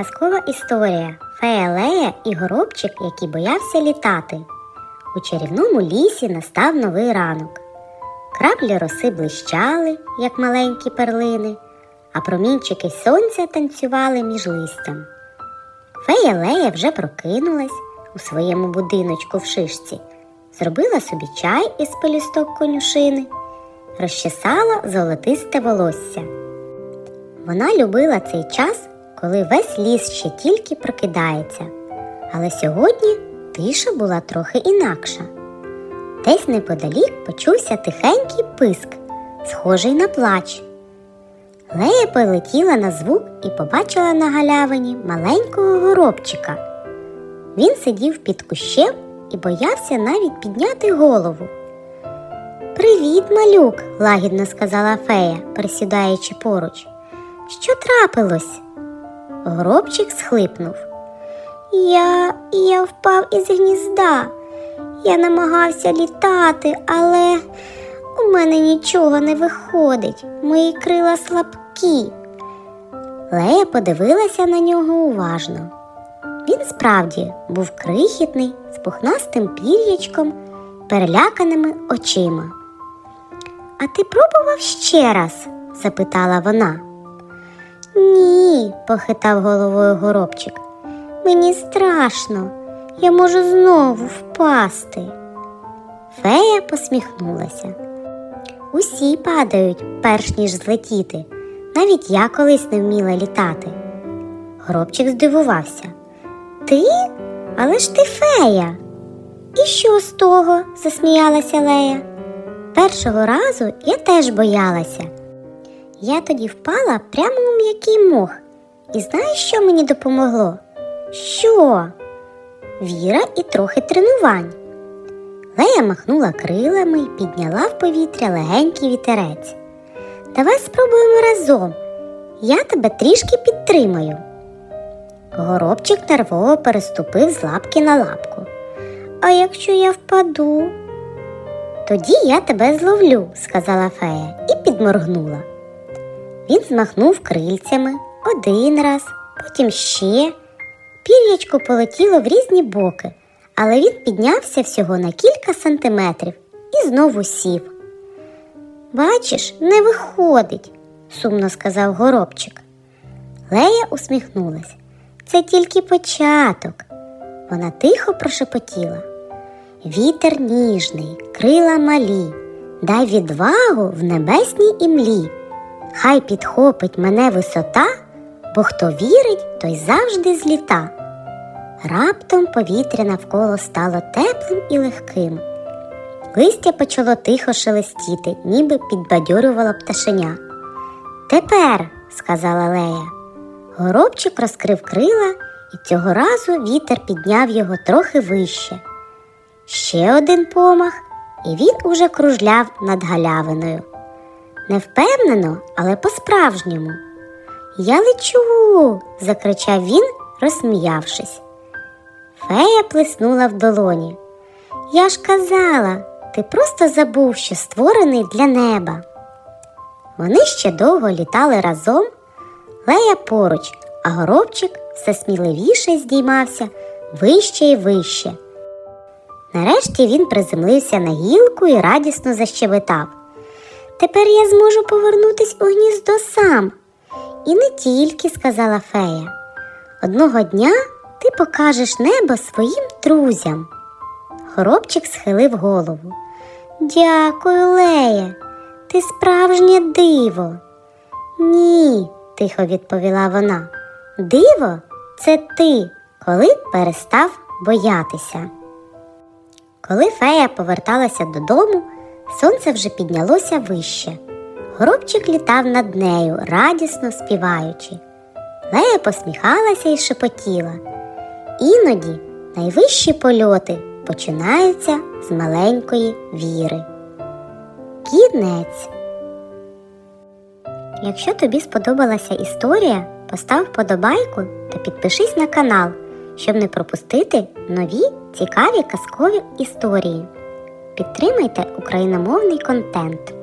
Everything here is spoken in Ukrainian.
Казкова історія Фея Лея і горобчик, який боявся літати. У чарівному лісі настав новий ранок. Краплі роси блищали, як маленькі перлини, а промінчики сонця танцювали між листям. Фея Лея вже прокинулась у своєму будиночку в шишці, зробила собі чай із пелюсток конюшини, розчесала золотисте волосся. Вона любила цей час, коли весь ліс ще тільки прокидається. Але сьогодні тиша була трохи інакша. Десь неподалік почувся тихенький писк, схожий на плач. Лея полетіла на звук і побачила на галявині маленького горобчика. Він сидів під кущем і боявся навіть підняти голову. Привіт, малюк, лагідно сказала фея, присідаючи поруч. Що трапилось? Горобчик схлипнув. Я я впав із гнізда. Я намагався літати, але у мене нічого не виходить. Мої крила слабкі. Лея подивилася на нього уважно. Він справді був крихітний, з пухнастим пір'ячком, переляканими очима. А ти пробував ще раз? запитала вона. Ні, похитав головою горобчик. Мені страшно, я можу знову впасти. Фея посміхнулася. Усі падають, перш ніж злетіти. Навіть я колись не вміла літати. Горобчик здивувався. Ти? Але ж ти фея. І що з того? засміялася Лея. Першого разу я теж боялася. Я тоді впала прямо у м'який мох. І знаєш, що мені допомогло? Що? Віра і трохи тренувань. Лея махнула крилами і підняла в повітря легенький вітерець. Давай спробуємо разом. Я тебе трішки підтримаю. Горобчик нервово переступив з лапки на лапку. А якщо я впаду? Тоді я тебе зловлю, сказала фея і підморгнула. Він змахнув крильцями один раз, потім ще. Пір'ячко полетіло в різні боки, але він піднявся всього на кілька сантиметрів і знову сів. Бачиш, не виходить, сумно сказав горобчик. Лея усміхнулась. Це тільки початок. Вона тихо прошепотіла. Вітер ніжний, крила малі, дай відвагу в небесній імлі. Хай підхопить мене висота, бо хто вірить, той завжди зліта. Раптом повітря навколо стало теплим і легким. Листя почало тихо шелестіти, ніби підбадьорювало пташеня. Тепер, сказала Лея. Горобчик розкрив крила, і цього разу вітер підняв його трохи вище. Ще один помах, і він уже кружляв над галявиною. Не впевнено, але по-справжньому. Я лечу. закричав він, розсміявшись. Фея плеснула в долоні. Я ж казала, ти просто забув, що створений для неба. Вони ще довго літали разом, лея поруч, а горобчик все сміливіше здіймався вище і вище. Нарешті він приземлився на гілку і радісно защебетав. Тепер я зможу повернутись у гніздо сам. І не тільки, сказала фея. Одного дня ти покажеш небо своїм друзям. Горобчик схилив голову. Дякую, Лея, ти справжнє диво. Ні, тихо відповіла вона. Диво це ти, коли перестав боятися. Коли фея поверталася додому, сонце вже піднялося вище. Горобчик літав над нею, радісно співаючи. Лея посміхалася і шепотіла. Іноді найвищі польоти починаються з маленької віри. Кінець. Якщо тобі сподобалася історія, постав вподобайку та підпишись на канал, щоб не пропустити нові цікаві казкові історії. Підтримайте україномовний контент.